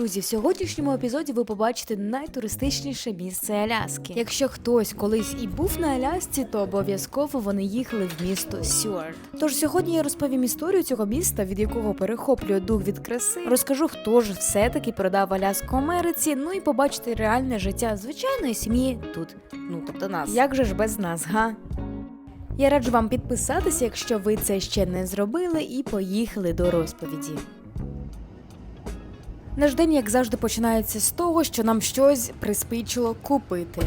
Друзі, в сьогоднішньому епізоді ви побачите найтуристичніше місце Аляски. Якщо хтось колись і був на Алясці, то обов'язково вони їхали в місто Сюарт. Тож сьогодні я розповім історію цього міста, від якого перехоплює дух від краси. Розкажу, хто ж все-таки продав Аляску Америці. Ну і побачите реальне життя звичайної сім'ї тут. Ну тобто нас. Як же ж без нас, га? Я раджу вам підписатися, якщо ви це ще не зробили, і поїхали до розповіді. Наш день, як завжди, починається з того, що нам щось приспичило купити.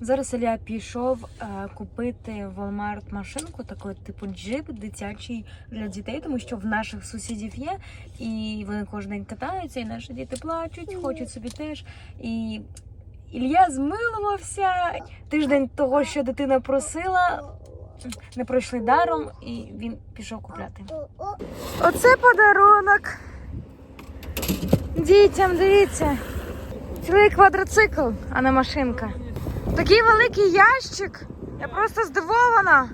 Зараз Ілля пішов е, купити в Walmart машинку, таку типу джип дитячий для дітей, тому що в наших сусідів є, і вони кожен день катаються, і наші діти плачуть, хочуть собі теж. І Ілля змилувався. Тиждень того, що дитина просила, не пройшли даром, і він пішов купляти. Оце подарунок. Дітям, дивіться. Цілий квадроцикл, а не машинка. Такий великий ящик. Я просто здивована.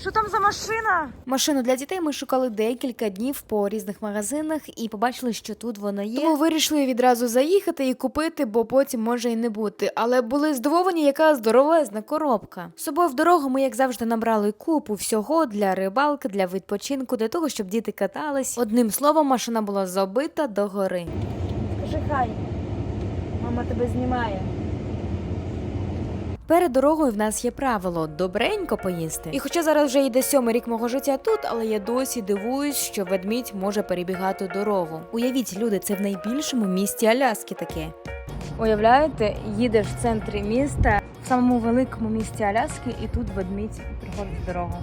Що там за машина? Машину для дітей ми шукали декілька днів по різних магазинах і побачили, що тут вона є. Тому вирішили відразу заїхати і купити, бо потім може і не бути. Але були здивовані, яка здоровезна коробка. З собою в дорогу ми, як завжди, набрали купу всього для рибалки, для відпочинку, для того, щоб діти катались. Одним словом, машина була забита до гори. Скажи хай, мама тебе знімає. Перед дорогою в нас є правило добренько поїсти. І хоча зараз вже йде сьомий рік мого життя тут, але я досі дивуюсь, що ведмідь може перебігати дорогу. Уявіть, люди, це в найбільшому місті Аляски таке. Уявляєте, їдеш в центрі міста, в самому великому місті Аляски, і тут ведмідь приходить дорогу.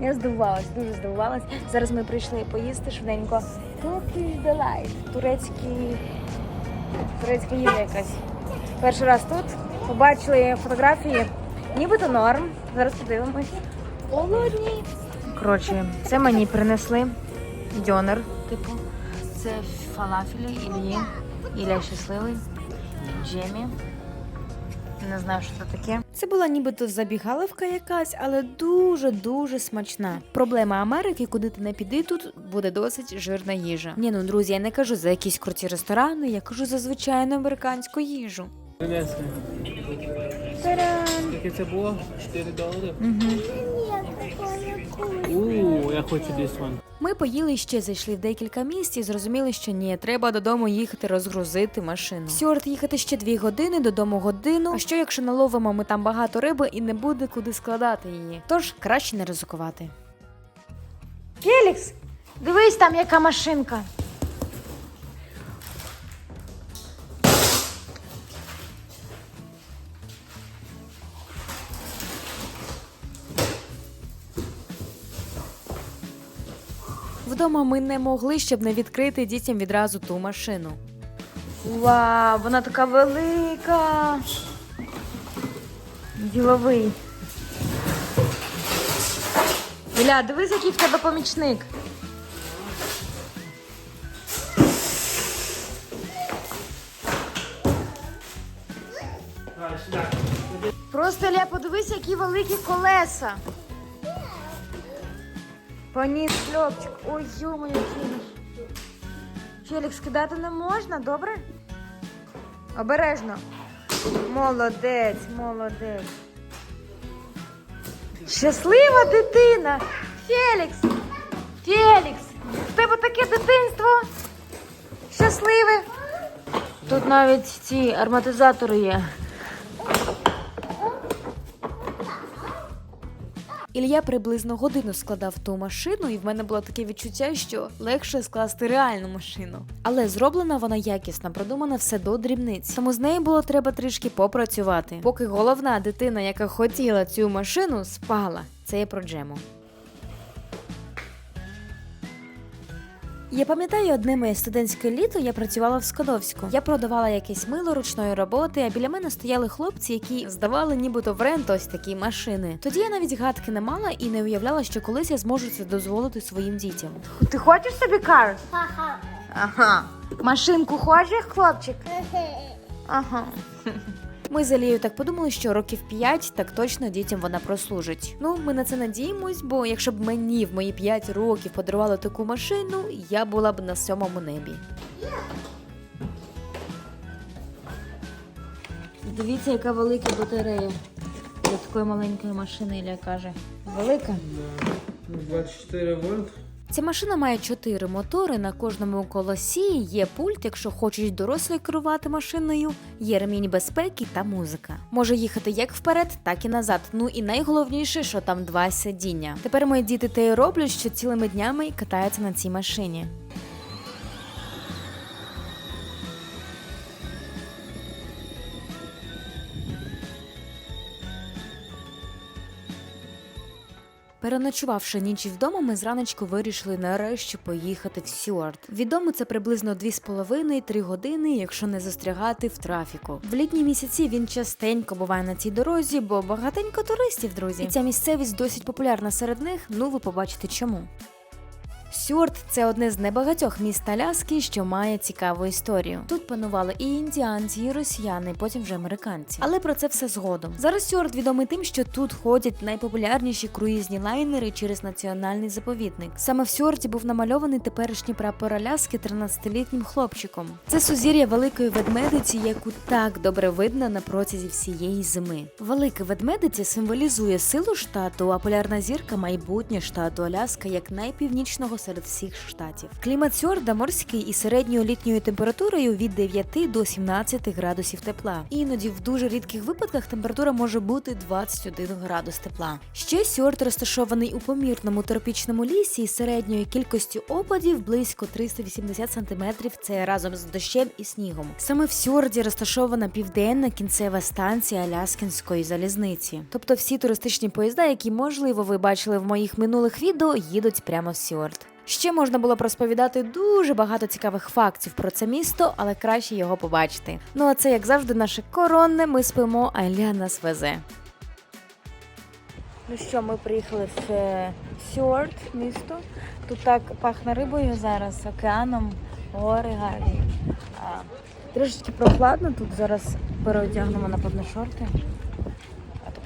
Я здивувалась, дуже здивувалась. Зараз ми прийшли поїсти швиденько. Turkish Delight. Турецький... Турецька їжа якась. Перший раз тут побачили фотографії, нібито норм. Зараз подивимось. Голодні. Коротше, це мені принесли дьонер, типу. Це фалафелі Іллі. Ілля щасливий. Джемі. Не знаю, що це таке. Це була нібито забігаловка якась, але дуже дуже смачна. Проблема Америки, куди ти не піди, тут буде досить жирна їжа. Ні, ну друзі, я не кажу за якісь круті ресторани, я кажу за звичайну американську їжу. Принесли. Та-дам! Скільки це було? 4 долари. Ууу, я хочу this one. Ми поїли і ще зайшли в декілька місць і зрозуміли, що ні, треба додому їхати розгрузити машину. Сьорт їхати ще дві години, додому годину. А що якщо наловимо ми там багато риби і не буде куди складати її? Тож краще не ризикувати. Фелікс, дивись там, яка машинка. Вдома ми не могли, щоб не відкрити дітям відразу ту машину. Вау, вона така велика. Діловий. Іля, дивись, який в тебе помічник. Просто Ілля, подивись, які великі колеса. Поніс хлопчик. Ой, ё-моё, Фелікс. Фелікс, кидати не можна, добре? Обережно. Молодець, молодець. Щаслива дитина. Фелікс. Фелікс. В тебе таке дитинство. Щасливе. Тут навіть ці ароматизатори є. Ілля приблизно годину складав ту машину, і в мене було таке відчуття, що легше скласти реальну машину. Але зроблена вона якісно, продумана все до дрібниць. Тому з нею було треба трішки попрацювати. Поки головна дитина, яка хотіла цю машину, спала. Це я про джему. Я пам'ятаю одне моє студентське літо я працювала в Скадовську. Я продавала якесь мило ручної роботи, а біля мене стояли хлопці, які здавали нібито в рент ось такі машини. Тоді я навіть гадки не мала і не уявляла, що колись я зможу це дозволити своїм дітям. Ти хочеш собі кар? Ага. Машинку хочеш, хлопчик? Ага. Ми з Алією так подумали, що років 5 так точно дітям вона прослужить. Ну, ми на це надіємось, бо якщо б мені в мої 5 років подарували таку машину, я була б на сьомому небі. Дивіться, яка велика батарея для такої маленької машини, Ілля каже. Велика? 24 вольт. Ця машина має чотири мотори. На кожному колосі є пульт, якщо хочуть дорослі керувати машиною, є ремінь безпеки та музика. Може їхати як вперед, так і назад. Ну і найголовніше, що там два сидіння. Тепер мої діти те й роблять, що цілими днями катаються на цій машині. Переночувавши ніч вдома, ми зранечку вирішили нарешті поїхати в Сюарт. Відомо це приблизно 2,5-3 години, якщо не застрягати в трафіку. В літні місяці він частенько буває на цій дорозі, бо багатенько туристів, друзі. І ця місцевість досить популярна серед них. Ну ви побачите чому. Сюарт це одне з небагатьох міст Аляски, що має цікаву історію. Тут панували і індіанці, і росіяни, потім вже американці. Але про це все згодом. Зараз Сюарт відомий тим, що тут ходять найпопулярніші круїзні лайнери через національний заповідник. Саме в Сюарті був намальований теперішній прапор Аляски 13-літнім хлопчиком. Це сузір'я великої ведмедиці, яку так добре видно на протязі всієї зими. Велика ведмедиця символізує силу штату, а полярна зірка майбутнє штату Аляска як найпівнічного серед всіх штатів. Клімат Сьорда морський із середньою літньою температурою від 9 до 17 градусів тепла. Іноді в дуже рідких випадках температура може бути 21 градус тепла. Ще Сьорд розташований у помірному тропічному лісі із середньою кількістю опадів близько 380 см. Це разом з дощем і снігом. Саме в Сьорді розташована південна кінцева станція Аляскінської залізниці. Тобто всі туристичні поїзда, які можливо ви бачили в моїх минулих відео, їдуть прямо в Сьорд. Ще можна було б розповідати дуже багато цікавих фактів про це місто, але краще його побачити. Ну а це, як завжди, наше коронне. Ми спимо, а Ілля нас везе. Ну що, ми приїхали в е, Сьорд, місто. Тут так пахне рибою зараз, океаном, гори гарні. Трішечки прохладно, тут зараз переодягнемо на подне шорти.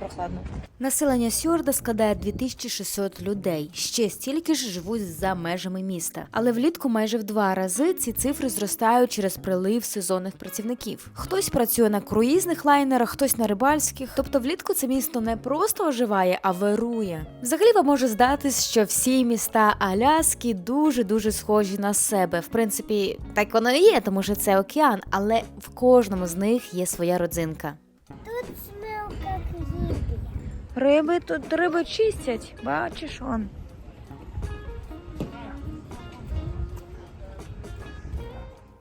Прохладно. Населення Сьорда складає 2600 людей. Ще стільки ж живуть за межами міста. Але влітку майже в два рази ці цифри зростають через прилив сезонних працівників. Хтось працює на круїзних лайнерах, хтось на рибальських. Тобто влітку це місто не просто оживає, а вирує. Взагалі вам може здатись, що всі міста Аляски дуже дуже схожі на себе. В принципі, так воно і є, тому що це океан, але в кожному з них є своя родзинка. Тут. Риби тут риби чистять, бачиш он.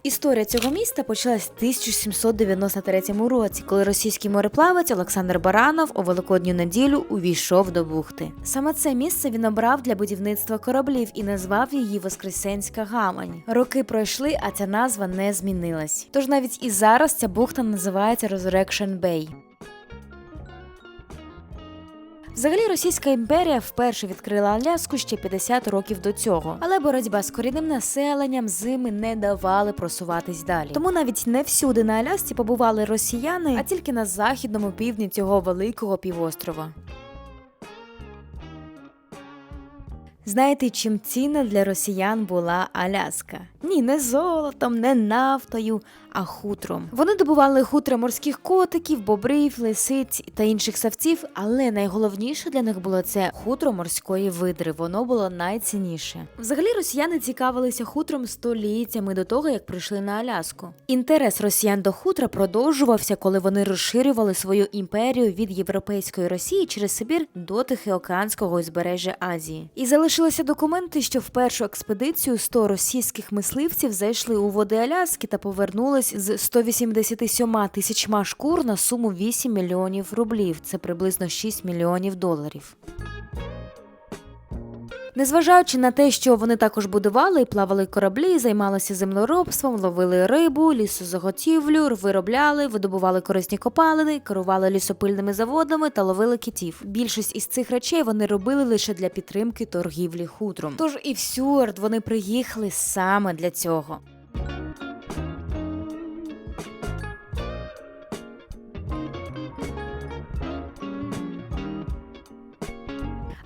Історія цього міста почалась в 1793 році, коли російський мореплавець Олександр Баранов у великодню неділю увійшов до бухти. Саме це місце він обрав для будівництва кораблів і назвав її Воскресенська гавань. Роки пройшли, а ця назва не змінилась. Тож навіть і зараз ця бухта називається Resurrection Bay. Взагалі Російська імперія вперше відкрила Аляску ще 50 років до цього, але боротьба з корінним населенням зими не давали просуватись далі. Тому навіть не всюди на Алясці побували росіяни, а тільки на західному півдні цього великого півострова. Знаєте, чим цінна для росіян була Аляска? Ні, не золотом, не нафтою, а хутром. Вони добували хутра морських котиків, бобрів, лисиць та інших савців, але найголовніше для них було це хутро морської видри. Воно було найцінніше. Взагалі росіяни цікавилися хутром століттями до того, як прийшли на Аляску. Інтерес росіян до хутра продовжувався, коли вони розширювали свою імперію від європейської Росії через Сибір до Тихоокеанського узбережжя Азії. І залишилися документи, що в першу експедицію 100 російських мисливців зайшли у води Аляски та повернулись з 187 тисячма шкур на суму 8 мільйонів рублів. Це приблизно 6 мільйонів доларів. Незважаючи на те, що вони також будували і плавали кораблі, займалися землеробством, ловили рибу, лісозаготівлю, виробляли, видобували корисні копалини, керували лісопильними заводами та ловили китів. Більшість із цих речей вони робили лише для підтримки торгівлі хутром. Тож і в Сюарт вони приїхали саме для цього.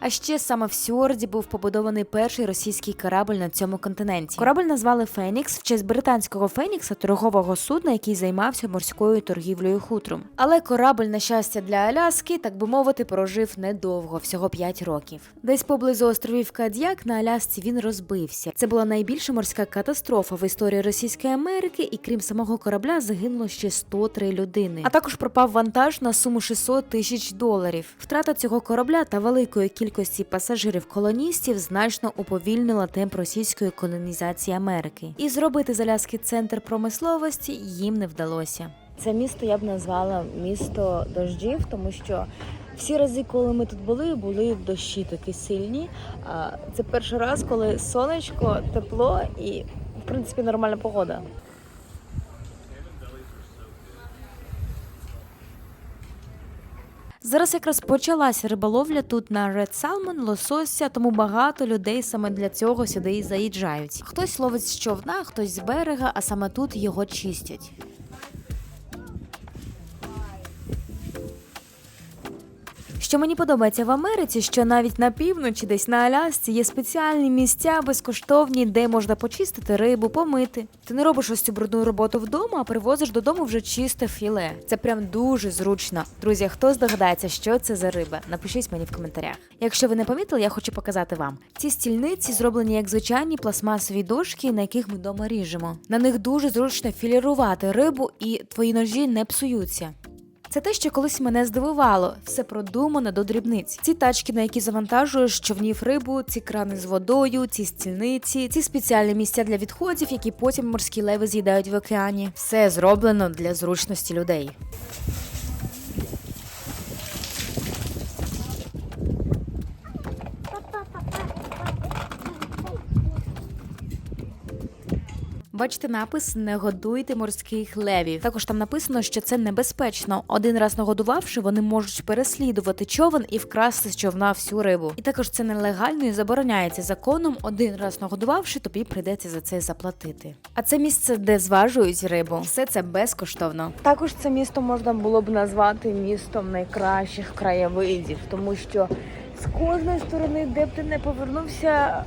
А ще саме в Сьорді був побудований перший російський корабль на цьому континенті. Корабль назвали Фенікс в честь британського Фенікса, торгового судна, який займався морською торгівлею хутром. Але корабль, на щастя для Аляски, так би мовити, прожив недовго, всього 5 років. Десь поблизу островів Кадьяк на Алясці він розбився. Це була найбільша морська катастрофа в історії Російської Америки, і крім самого корабля загинуло ще 103 людини. А також пропав вантаж на суму 600 тисяч доларів. Втрата цього корабля та великої кількості пасажирів-колоністів значно уповільнила темп російської колонізації Америки. І зробити з Аляски центр промисловості їм не вдалося. Це місто я б назвала місто дождів, тому що всі рази, коли ми тут були, були дощі такі сильні. Це перший раз, коли сонечко, тепло і, в принципі, нормальна погода. Зараз якраз почалася риболовля тут на Red Salmon, лосося, тому багато людей саме для цього сюди і заїжджають. Хтось ловить з човна, хтось з берега, а саме тут його чистять. Що мені подобається в Америці, що навіть на півночі, десь на Алясці, є спеціальні місця безкоштовні, де можна почистити рибу, помити. Ти не робиш ось цю брудну роботу вдома, а привозиш додому вже чисте філе. Це прям дуже зручно. Друзі, хто здогадається, що це за риба? Напишіть мені в коментарях. Якщо ви не помітили, я хочу показати вам. Ці стільниці зроблені як звичайні пластмасові дошки, на яких ми вдома ріжемо. На них дуже зручно філірувати рибу, і твої ножі не псуються. Це те, що колись мене здивувало. Все продумано до дрібниць. Ці тачки, на які завантажуєш човнів рибу, ці крани з водою, ці стільниці, ці спеціальні місця для відходів, які потім морські леви з'їдають в океані. Все зроблено для зручності людей. Бачите напис не годуйте морських левів. Також там написано, що це небезпечно. Один раз нагодувавши, вони можуть переслідувати човен і вкрасти з човна всю рибу. І також це нелегально і забороняється законом. Один раз нагодувавши, тобі прийдеться за це заплатити. А це місце, де зважують рибу, все це безкоштовно. Також це місто можна було б назвати містом найкращих краєвидів, тому що з кожної сторони, де б ти не повернувся,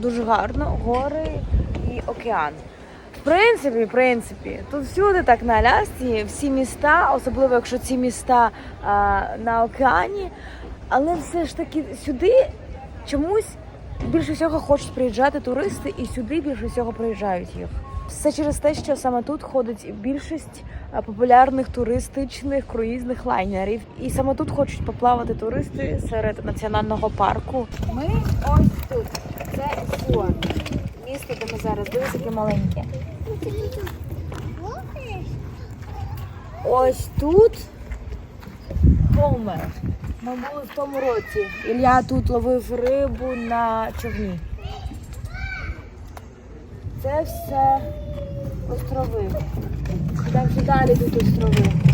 дуже гарно гори і океан. В принципі, в принципі, тут всюди так на Алясці, всі міста, особливо якщо ці міста а, на океані, але все ж таки сюди чомусь більше всього хочуть приїжджати туристи, і сюди більше всього приїжджають їх. Все через те, що саме тут ходить більшість популярних туристичних круїзних лайнерів, і саме тут хочуть поплавати туристи серед національного парку. Ми ось тут. Це Фуа. Місто, де ми зараз дивись, яке маленьке. Ось тут Хомер. Ми були в тому році. Ілля тут ловив рибу на човні. Це все острови. Там далі тут острови.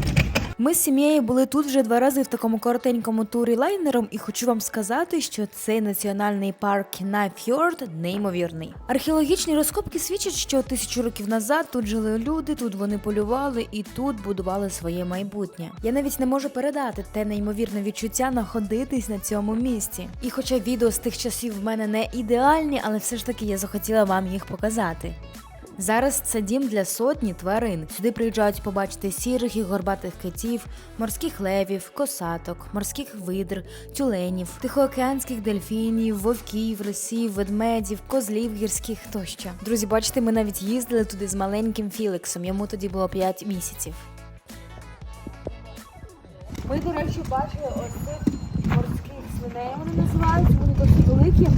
Ми з сім'єю були тут вже два рази в такому коротенькому турі лайнером, і хочу вам сказати, що цей національний парк Найфьорд неймовірний. Археологічні розкопки свідчать, що тисячу років назад тут жили люди, тут вони полювали і тут будували своє майбутнє. Я навіть не можу передати те неймовірне відчуття находитись на цьому місці. І хоча відео з тих часів в мене не ідеальні, але все ж таки я захотіла вам їх показати. Зараз це дім для сотні тварин. Сюди приїжджають побачити сірих і горбатих китів, морських левів, косаток, морських видр, тюленів, тихоокеанських дельфінів, вовків, рисів, ведмедів, козлів гірських тощо. Друзі, бачите, ми навіть їздили туди з маленьким Філіксом. Йому тоді було 5 місяців. Ми, до речі, бачили ось цих свиней. Вони називаються. Вони досить великі,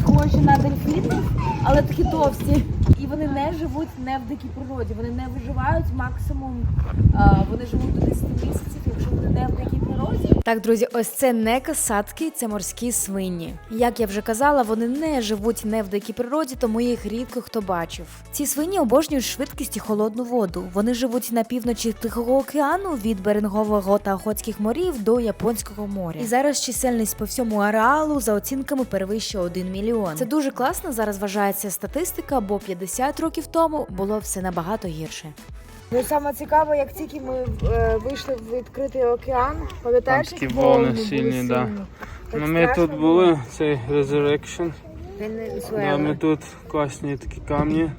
схожі на дельфінів, але такі товсті. І вони не живуть не в дикій природі. Вони не виживають максимум. Вони живуть до 10 місяців, якщо вони не в дикій природі. Так, друзі, ось це не касатки, це морські свині. Як я вже казала, вони не живуть не в дикій природі, тому їх рідко хто бачив. Ці свині обожнюють швидкість і холодну воду. Вони живуть на півночі Тихого океану від Берингового та Охотських морів до Японського моря. І зараз чисельність по всьому ареалу за оцінками перевищує 1 мільйон. Це дуже класно. Зараз вважається статистика, бо 50 років тому було все набагато гірше. Ну, саме цікаво, як тільки ми е, вийшли в відкритий океан, пам'ятаєш, такі як волни сильні, да. Ну, ми тут були, цей Resurrection. Да, ми тут класні такі камні.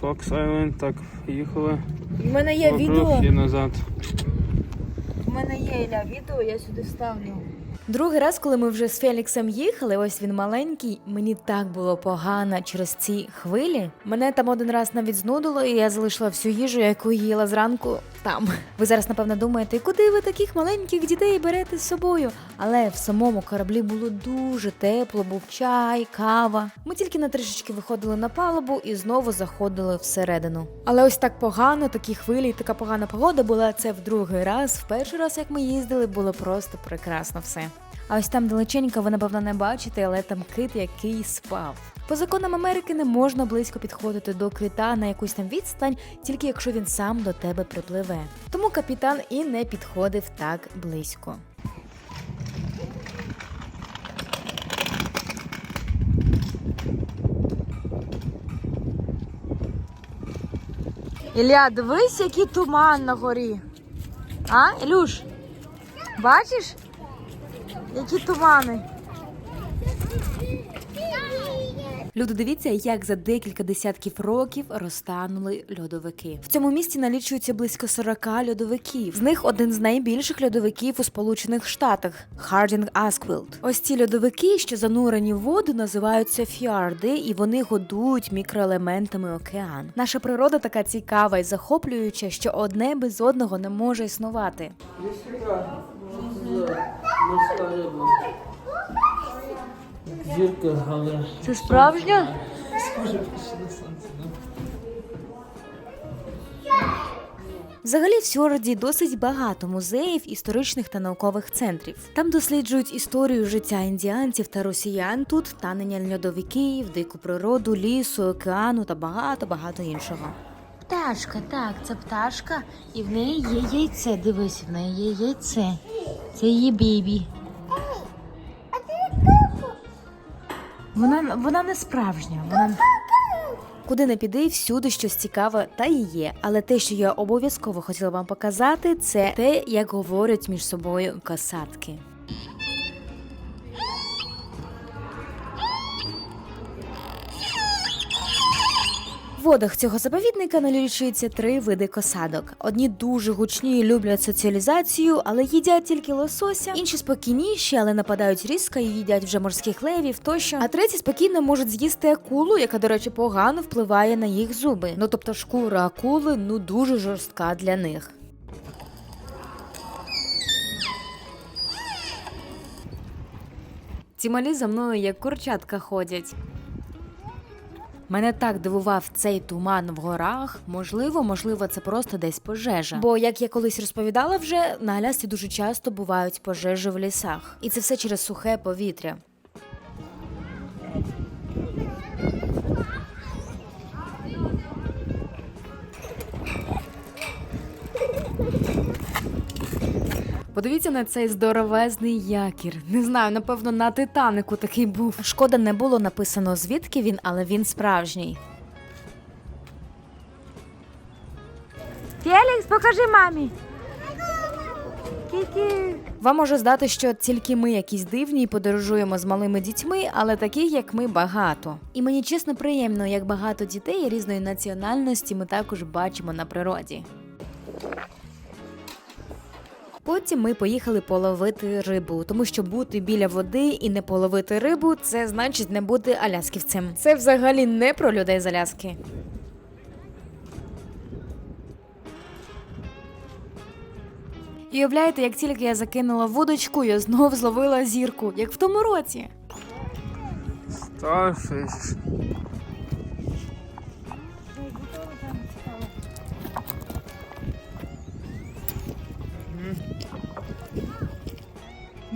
Fox Island, так, їхали. У мене є відео. І назад. У мене є Ілля відео, я сюди вставлю. Другий раз, коли ми вже з Феліксом їхали, ось він маленький, мені так було погано через ці хвилі. Мене там один раз навіть знудило, і я залишила всю їжу, яку їла зранку там. Ви зараз, напевно, думаєте, куди ви таких маленьких дітей берете з собою? Але в самому кораблі було дуже тепло, був чай, кава. Ми тільки на трішечки виходили на палубу і знову заходили всередину. Але ось так погано, такі хвилі, і така погана погода була це в другий раз. В перший раз, як ми їздили, було просто прекрасно все. А ось там далеченько ви, напевно, не бачите, але там кит, який спав. По законам Америки не можна близько підходити до кита на якусь там відстань, тільки якщо він сам до тебе припливе. Тому капітан і не підходив так близько. Ілля, дивись, який туман на горі. А, Ілюш? Бачиш? Які тумани? Люди, дивіться, як за декілька десятків років розтанули льодовики. В цьому місті налічується близько 40 льодовиків. З них один з найбільших льодовиків у Сполучених Штатах Хардінг Асквілд. Ось ці льодовики, що занурені в воду, називаються фіарди, і вони годують мікроелементами океан. Наша природа така цікава і захоплююча, що одне без одного не може існувати. Зірка, але Це справжня? Взагалі в Сьорді досить багато музеїв, історичних та наукових центрів. Там досліджують історію життя індіанців та росіян. Тут танення льодовиків, дику природу, лісу, океану та багато багато іншого. Пташка, так, це пташка, і в неї є яйце. Дивись, в неї є яйце. Це її бібі. Вона, вона не справжня. Вона... Куди не піди, всюди щось цікаве та і є. Але те, що я обов'язково хотіла вам показати, це те, як говорять між собою касатки. Водах цього заповідника налічується три види косадок. Одні дуже гучні і люблять соціалізацію, але їдять тільки лосося. Інші спокійніші, але нападають різко і їдять вже морських левів тощо. А треті спокійно можуть з'їсти акулу, яка, до речі, погано впливає на їх зуби. Ну тобто шкура акули ну дуже жорстка для них. Ці малі за мною як курчатка ходять. Мене так дивував цей туман в горах. Можливо, можливо, це просто десь пожежа. Бо, як я колись розповідала вже, на Алясці дуже часто бувають пожежі в лісах, і це все через сухе повітря. Подивіться на цей здоровезний якір. Не знаю, напевно, на Титанику такий був. Шкода, не було написано звідки він, але він справжній. Фелікс, покажи мамі. Кікі. Вам може здати, що тільки ми якісь дивні і подорожуємо з малими дітьми, але таких, як ми, багато. І мені чесно приємно, як багато дітей різної національності ми також бачимо на природі. Потім ми поїхали половити рибу, тому що бути біля води і не половити рибу це значить не бути алясківцем. Це взагалі не про людей з Аляски. І уявляєте, як тільки я закинула вудочку, я знов зловила зірку, як в тому році. Starfish.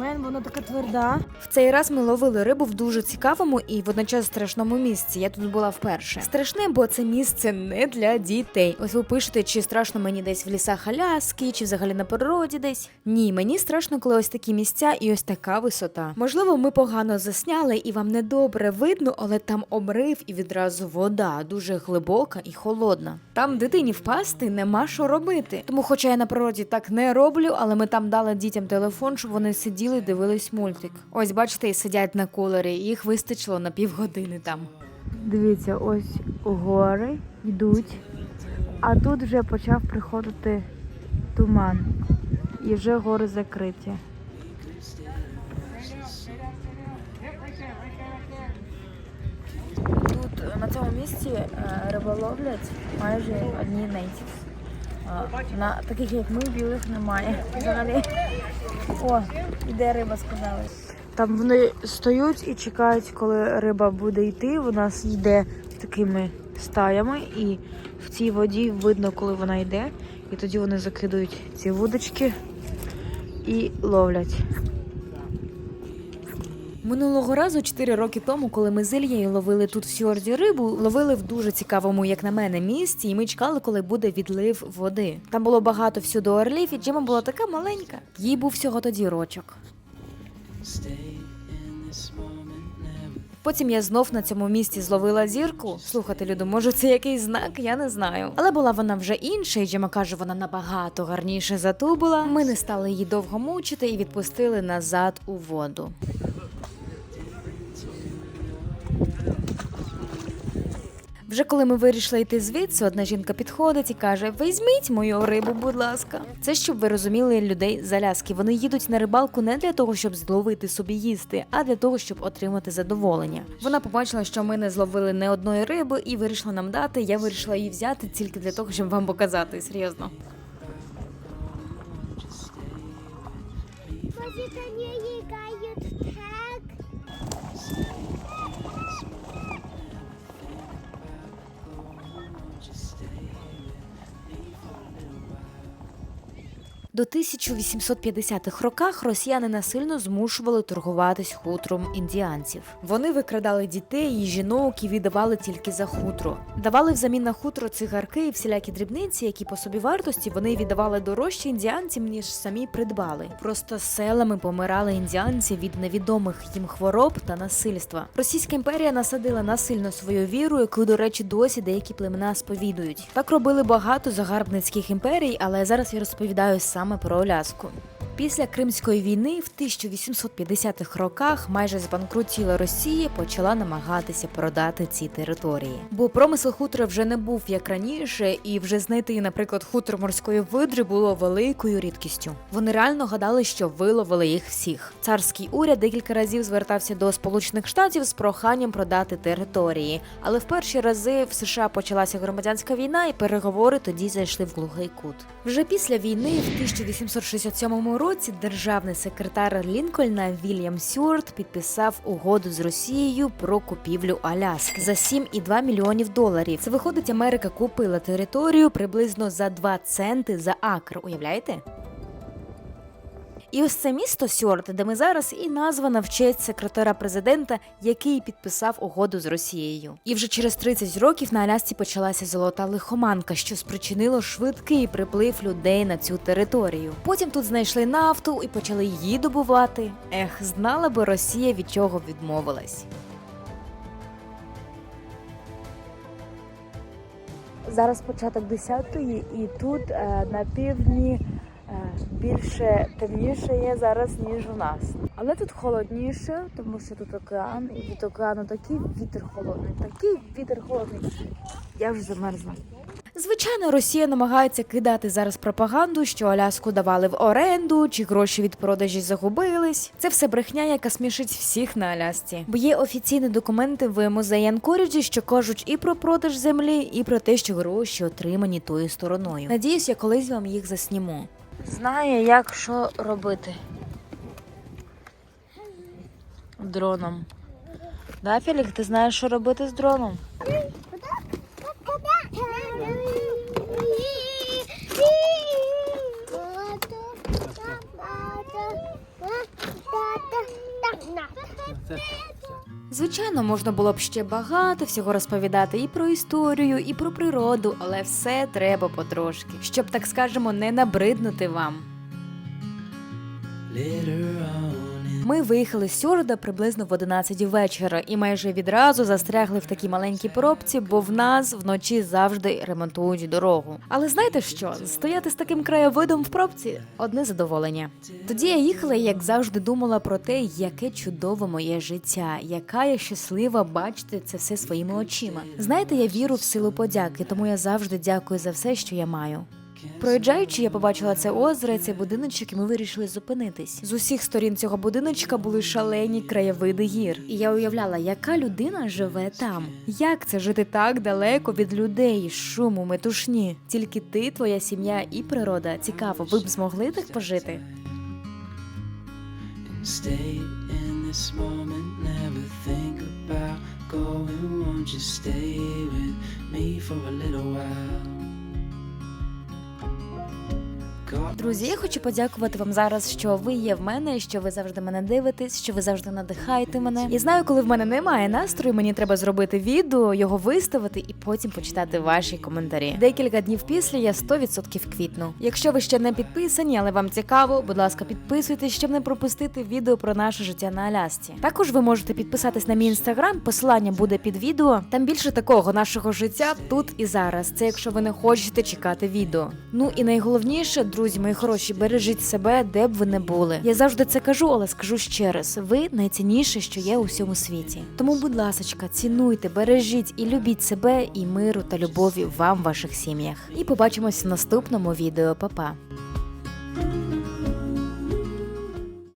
Мен, вона така тверда. В цей раз ми ловили рибу в дуже цікавому і водночас страшному місці. Я тут була вперше. Страшне, бо це місце не для дітей. Ось ви пишете, чи страшно мені десь в лісах Аляски, чи взагалі на природі десь. Ні, мені страшно, коли ось такі місця і ось така висота. Можливо, ми погано засняли і вам недобре видно, але там обрив і відразу вода дуже глибока і холодна. Там дитині впасти нема що робити. Тому, хоча я на природі так не роблю, але ми там дали дітям телефон, щоб вони сиділи сиділи, дивились мультик. Ось бачите, і сидять на кулері. Їх вистачило на півгодини там. Дивіться, ось гори йдуть, а тут вже почав приходити туман. І вже гори закриті. Тут е, на цьому місці е, риболовлять майже одні нейтівс. На таких як ми, білих немає. Взагалі. О, іде риба, сказали. Там вони стоять і чекають, коли риба буде йти. Вона йде такими стаями, і в цій воді видно, коли вона йде. І тоді вони закидують ці вудочки і ловлять. Минулого разу, 4 роки тому, коли ми з Ільєю ловили тут в Сьорді рибу, ловили в дуже цікавому, як на мене, місці, і ми чекали, коли буде відлив води. Там було багато всюди орлів, і Джима була така маленька. Їй був всього тоді рочок. Потім я знов на цьому місці зловила зірку. Слухайте, люди, може це якийсь знак, я не знаю. Але була вона вже інша, і Джема каже, вона набагато гарніше за ту була. Ми не стали її довго мучити і відпустили назад у воду. Вже коли ми вирішили йти звідси, одна жінка підходить і каже: Візьміть мою рибу, будь ласка. Це щоб ви розуміли людей з Аляски. Вони їдуть на рибалку не для того, щоб зловити собі їсти, а для того, щоб отримати задоволення. Вона побачила, що ми не зловили не одної риби і вирішила нам дати. Я вирішила її взяти тільки для того, щоб вам показати. Серйозно. До 1850-х роках росіяни насильно змушували торгуватись хутром індіанців. Вони викрадали дітей і жінок і віддавали тільки за хутро. Давали взамін на хутро цигарки і всілякі дрібниці, які по собі вартості вони віддавали дорожче індіанцям, ніж самі придбали. Просто селами помирали індіанці від невідомих їм хвороб та насильства. Російська імперія насадила насильно свою віру, яку, до речі, досі деякі племена сповідують. Так робили багато загарбницьких імперій, але зараз я розповідаю саме про Аляску. Після Кримської війни в 1850-х роках майже збанкрутіла Росія почала намагатися продати ці території. Бо промисел хутра вже не був як раніше, і вже знайти, наприклад, хутор морської видри було великою рідкістю. Вони реально гадали, що виловили їх всіх. Царський уряд декілька разів звертався до Сполучених Штатів з проханням продати території, але в перші рази в США почалася громадянська війна, і переговори тоді зайшли в глухий кут. Вже після війни, в 1867 році, державний секретар Лінкольна Вільям Сюарт підписав угоду з Росією про купівлю Аляски за 7,2 мільйонів доларів. Це виходить, Америка купила територію приблизно за 2 центи за акр. Уявляєте? І ось це місто Сьорт, де ми зараз, і названа в честь секретаря президента, який підписав угоду з Росією. І вже через 30 років на Алясці почалася золота лихоманка, що спричинило швидкий приплив людей на цю територію. Потім тут знайшли нафту і почали її добувати. Ех, знала би Росія від чого відмовилась. Зараз початок 10-ї, і тут е, на півдні більше темніше є зараз, ніж у нас. Але тут холодніше, тому що тут океан, і від океану такий вітер холодний, такий вітер холодний. Я вже замерзла. Звичайно, Росія намагається кидати зараз пропаганду, що Аляску давали в оренду, чи гроші від продажі загубились. Це все брехня, яка смішить всіх на Алясці. Бо є офіційні документи в музеї Анкоріджі, що кажуть і про продаж землі, і про те, що гроші отримані тою стороною. Надіюсь, я колись вам їх засніму. Знає, як що робити. Дроном. Да, Філік, ти знаєш, що робити з дроном? Звичайно, можна було б ще багато всього розповідати і про історію, і про природу, але все треба потрошки, щоб так скажемо, не набриднути вам. Ми виїхали з Сюрда приблизно в 11 вечора і майже відразу застрягли в такій маленькій пробці, бо в нас вночі завжди ремонтують дорогу. Але знаєте що? Стояти з таким краєвидом в пробці одне задоволення. Тоді я їхала і як завжди думала про те, яке чудове моє життя, яка я щаслива бачити це все своїми очима. Знаєте, я віру в силу подяки, тому я завжди дякую за все, що я маю. Проїжджаючи, я побачила це озеро, і цей будиночок, і ми вирішили зупинитись. З усіх сторін цього будиночка були шалені краєвиди гір. І я уявляла, яка людина живе там. Як це жити так далеко від людей, шуму, метушні? Тільки ти, твоя сім'я і природа. Цікаво, ви б змогли так пожити? going. Won't you stay with me for a little while? Друзі, я хочу подякувати вам зараз, що ви є в мене, що ви завжди мене дивитесь, що ви завжди надихаєте мене. Я знаю, коли в мене немає настрою, мені треба зробити відео, його виставити і потім почитати ваші коментарі. Декілька днів після я 100% квітну. Якщо ви ще не підписані, але вам цікаво, будь ласка, підписуйтесь, щоб не пропустити відео про наше життя на Алясці. Також ви можете підписатись на мій інстаграм, посилання буде під відео. Там більше такого нашого життя тут і зараз. Це якщо ви не хочете чекати відео. Ну і найголовніше, друзі, мої хороші, бережіть себе, де б ви не були. Я завжди це кажу, але скажу ще раз: ви найцінніше, що є у всьому світі. Тому, будь ласочка, цінуйте, бережіть і любіть себе і миру та любові вам в ваших сім'ях. І побачимось в наступному відео, Па-па!